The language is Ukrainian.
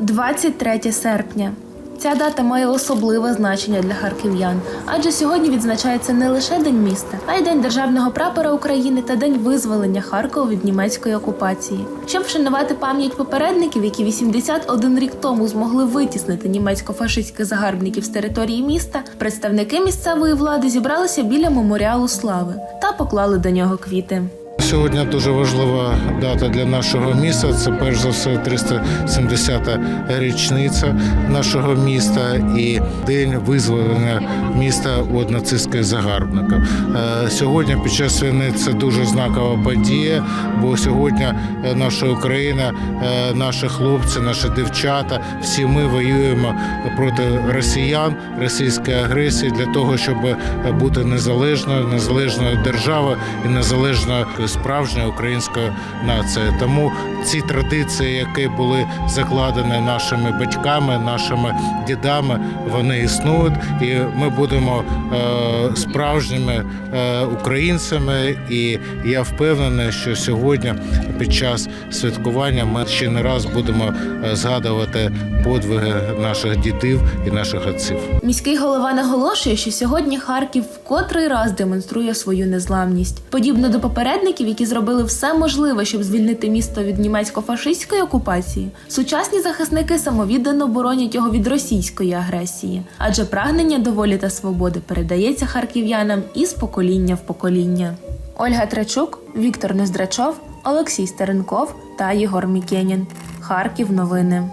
23 серпня. Ця дата має особливе значення для харків'ян, адже сьогодні відзначається не лише День міста, а й День державного прапора України та День визволення Харкова від німецької окупації. Щоб вшанувати пам'ять попередників, які 81 рік тому змогли витіснити німецько-фашистських загарбників з території міста, представники місцевої влади зібралися біля меморіалу слави та поклали до нього квіти. Сьогодні дуже важлива дата для нашого міста. Це перш за все 370-та річниця нашого міста і день визволення міста від нацистських загарбників. Е, Сьогодні під час війни це дуже знакова подія, бо сьогодні е, наша Україна, е, наші хлопці, наші дівчата, всі ми воюємо проти росіян, російської агресії для того, щоб бути незалежною, незалежною державою і незалежною справжньою українською нацією. Тому ці традиції, які були закладені нашими батьками, нашими дідами, вони існують, і ми будемо е, справжніми е, українцями. І я впевнений, що сьогодні, під час святкування, ми ще не раз будемо е, згадувати подвиги наших дідів і наших отців. Міський голова наголошує, що сьогодні Харків в котрий раз демонструє свою незламність. Подібно до попередників, які зробили все можливе, щоб звільнити місто від німецько-фашистської окупації, сучасні захисники самовіддано боронять його від російської агресії, адже прагнення до волі та свободи передається харків'янам із покоління в покоління. Ольга Трачук, Віктор Нездрачов, Олексій Стеренков та Єгор Мікенін. Харків новини.